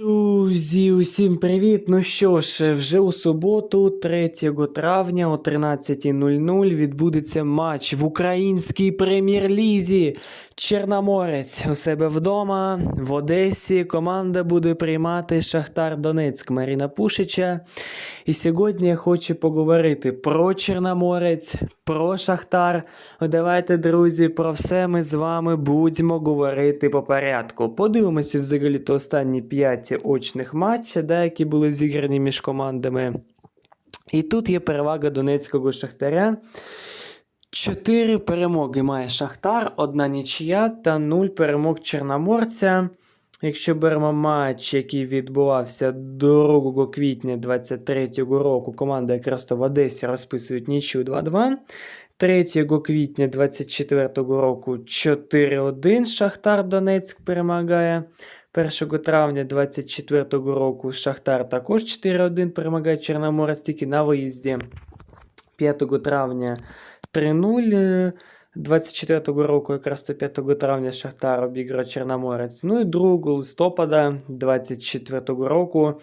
Ooh. Друзі, усім привіт! Ну що ж, вже у суботу, 3 травня о 13.00 відбудеться матч в українській прем'єр-лізі. Чорноморець у себе вдома в Одесі. Команда буде приймати Шахтар Донецьк Маріна Пушича. І сьогодні я хочу поговорити про Чорноморець, про Шахтар. Давайте, друзі, про все ми з вами будемо говорити по порядку. Подивимося взагалі то останні 5 очних матчів, да, які були зіграні між командами. І тут є перевага Донецького Шахтаря. Чотири перемоги має Шахтар, одна нічия та нуль перемог Чорноморця. Якщо беремо матч, який відбувався 2 квітня 2023 року, команда якраз то в Одесі розписують нічю 2-2. 3 квітня 2024 року 4-1 Шахтар Донецьк перемагає. 1 травня 2024 року Шахтар також 4-1 перемагає Чорноморець тільки на виїзді. 5 травня 3-0. 24 року, якраз то 5 травня Шахтар обіграв Чорноморець. Ну і 2 листопада 24 року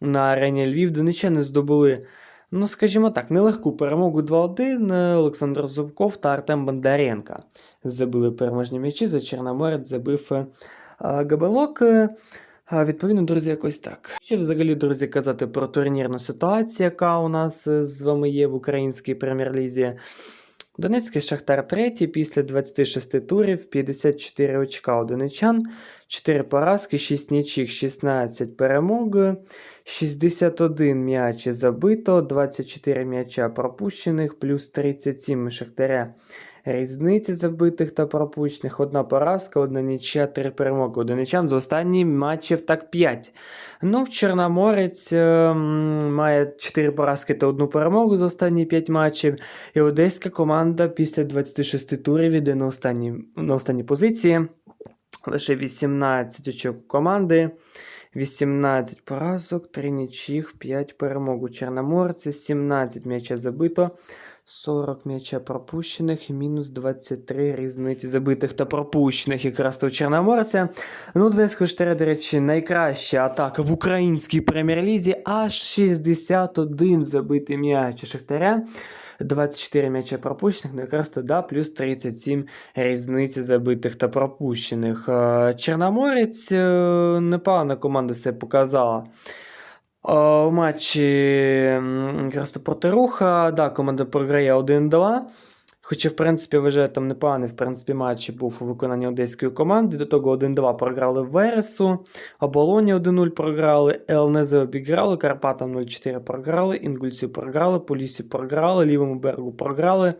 на арені Львів донечани здобули, ну скажімо так, нелегку перемогу 2-1. Олександр Зубков та Артем Бондаренко забили переможні м'ячі. За Чорноморець забив е, Габелок. Е, Відповідно, друзі, якось так. Ще взагалі, друзі, казати про турнірну ситуацію, яка у нас е, з вами є в українській прем'єр-лізі. Донецький Шахтар третій після 26 турів, 54 очка у донечан, 4 поразки, 6 нічих, 16 перемог, 61 м'ячі забито, 24 м'яча пропущених, плюс 37 Шахтаря. Різниці забитих та пропущених, одна поразка, одна нічия, три перемоги. У донечан з останніх матчів так 5. Ну, в Чорноморець е, має 4 поразки та одну перемогу з останні 5 матчів. І одеська команда після 26 турів іде на останній, на останній позиції. Лише 18 очок команди. 18 поразок, 3 нічих, 5 перемог у Чорноморці, 17 м'яча забито, 40 м'яча пропущених мінус 23 різниці забитих та пропущених якраз у Чорноморця. Ну, Донецького Штаря, до речі, найкраща атака в українській прем'єр-лізі, аж 61 забитий м'яч у Шахтаря. 24 м'яча пропущених, ну якраз туди плюс 37 різниці забитих та пропущених. Е, Чорноморець е, непогана команда себе показала. Е, У матчі якраз проти руха, да, команда програє 1-2. Хоча, в принципі, вже там непоганий в принципі, матч був у виконанні одеської команди. До того 1-2 програли Вересу, Оболоні 1-0 програли, ЛНЗ обіграли, Карпатам 0-4 програли, Інгульцю програли, Полісі програли, Лівому берегу програли,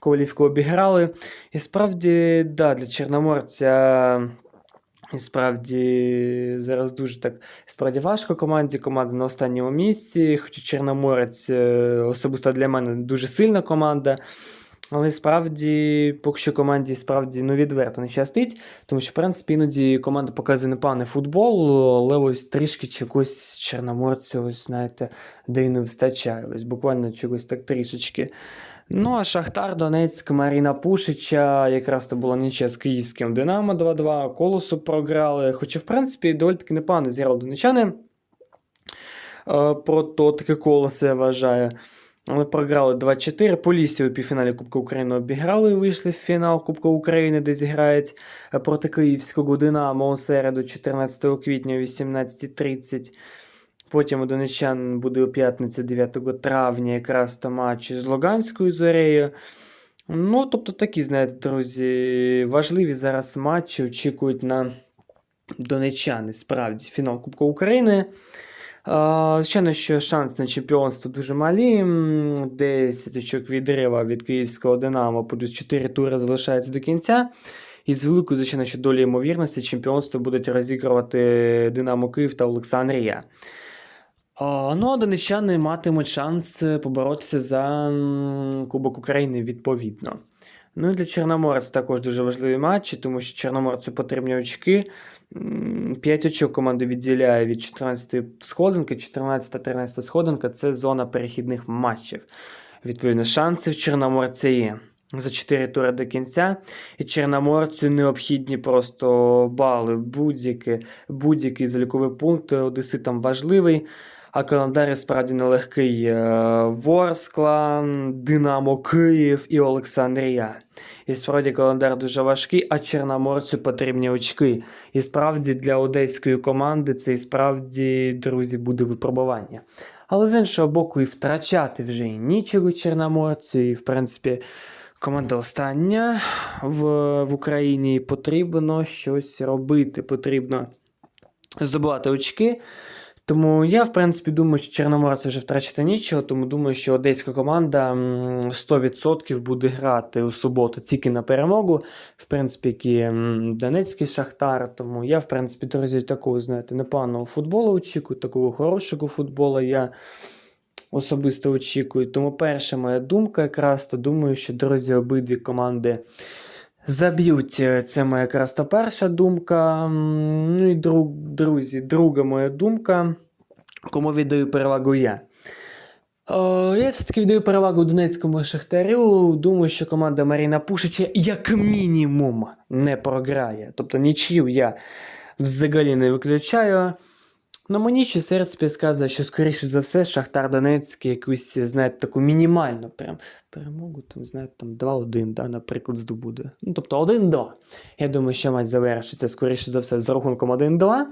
Ковалівку обіграли. І справді, да, для Чорноморця. І справді зараз дуже так справді важко команді. Команда на останньому місці. Хоча Чорноморець е, особисто для мене дуже сильна команда. Але справді, поки що команді справді ну, відверто не щастить, тому що, в принципі, іноді команда показує непоганий футбол, але ось трішки чогось чорноморцю, ось, знаєте, де й не вистачає. Ось буквально чогось так трішечки. Ну, а Шахтар, Донецьк, Маріна Пушича, якраз то була нічия з київським Динамо 2-2, Колосу програли. Хоча, в принципі, доволі таки непогано зіграли донечани. Е, Про то таке колосо я вважаю. Але програли 2-4. Полісі у півфіналі Кубка України обіграли і вийшли в фінал Кубка України, де зіграють е, проти Київського Динамо у середу 14 квітня о 18.30. Потім у донечан буде у п'ятницю 9 травня якраз то матч з Луганською зорею. Ну, тобто такі, знаєте, друзі, важливі зараз матчі очікують на донечани. Справді, фінал Кубка України. Звичайно, що шанс на чемпіонство дуже малі. М, 10 очок відрива від київського Динамо, плюс 4 тури залишається до кінця. І з великою, звичайно, що долі ймовірності чемпіонство будуть розігрувати Динамо Київ та Олександрія. Ну, донечани матимуть шанс поборотися за Кубок України відповідно. Ну і для Чорноморець також дуже важливі матчі, тому що Чорноморцю потрібні очки. 5 очок команда відділяє від 14-ї сходинки, 14-13 сходинка це зона перехідних матчів. Відповідно, шанси в Чорноморця є. за 4 тури до кінця. І Чорноморцю необхідні просто бали. Будь-який заліковий пункт Одеси там важливий. А календар справді нелегкий. Е, Ворскла, Динамо Київ і Олександрія. І справді календар дуже важкий, а Чорноморцю потрібні очки. І справді для одеської команди це і справді, друзі, буде випробування. Але з іншого боку, і втрачати вже і нічого Чорноморцю, і в принципі. Команда остання в, в Україні потрібно щось робити, потрібно здобувати очки. Тому я, в принципі, думаю, що Чорноморець вже втрачати нічого, тому думаю, що одеська команда 100% буде грати у суботу тільки на перемогу. В принципі, і Донецький Шахтар. Тому я, в принципі, друзі, такого, знаєте, непоганого футболу очікую, такого хорошого футболу я особисто очікую. Тому перша моя думка якраз, то думаю, що, друзі, обидві команди. Заб'ють, Е, це моя якраз то перша думка. Ну і друг, друзі, друга моя думка, кому віддаю перевагу я. О, я все-таки віддаю перевагу Донецькому Шахтарю. Думаю, що команда Маріна Пушича як мінімум не програє. Тобто нічию я взагалі не виключаю. Ну, мені ще серце підказує, що, скоріше за все, Шахтар Донецький якусь, знаєте, таку мінімальну прям перемогу, там, знаєте, там 2-1, да, наприклад, здобуде. Ну, тобто 1-2. Я думаю, що матч завершиться, скоріше за все, з рахунком 1-2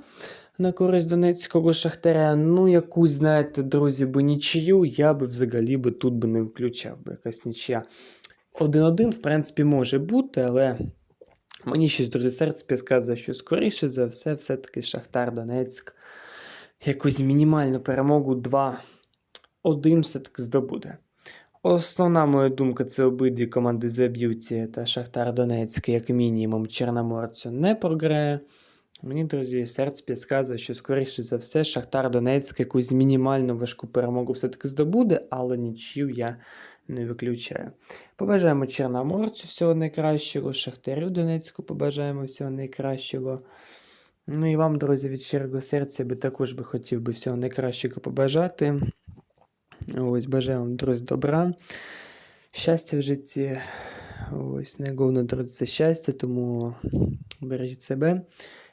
на користь Донецького Шахтаря. Ну, якусь, знаєте, друзі, би нічию, я би взагалі би тут би не включав, би якась нічия. 1-1, в принципі, може бути, але мені щось друге серце підказує, що скоріше за все, все-таки Шахтар Донецьк якусь мінімальну перемогу 2-1 все-таки здобуде. Основна моя думка це обидві команди заб'ють та Шахтар Донецьк, як мінімум, Чорноморцю не програє. Мені, друзі, серце підказує, що скоріше за все Шахтар Донецьк якусь мінімальну важку перемогу все-таки здобуде, але нічию я не виключаю. Побажаємо Чорноморцю всього найкращого, Шахтарю Донецьку побажаємо всього найкращого. Ну і вам, друзі, від щирого серця би також би хотів би всього найкращого побажати. Ось, бажаю вам, друзі, добра, щастя в житті. Ось, найголовніше, друзі, це щастя, тому бережіть себе.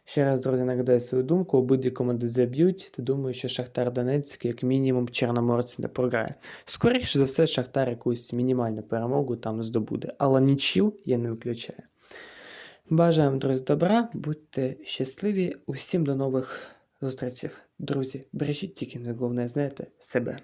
Ще раз, друзі, нагадаю свою думку. Обидві команди заб'ють, то думаю, що Шахтар Донецьк, як мінімум, Чорноморці не програє. Скоріше за все, Шахтар якусь мінімальну перемогу там здобуде. Але нічів я не виключаю. Бажаємо, друзі, добра, будьте щасливі. Усім до нових зустрічей. Друзі, бережіть тільки, не головне, знаєте, себе.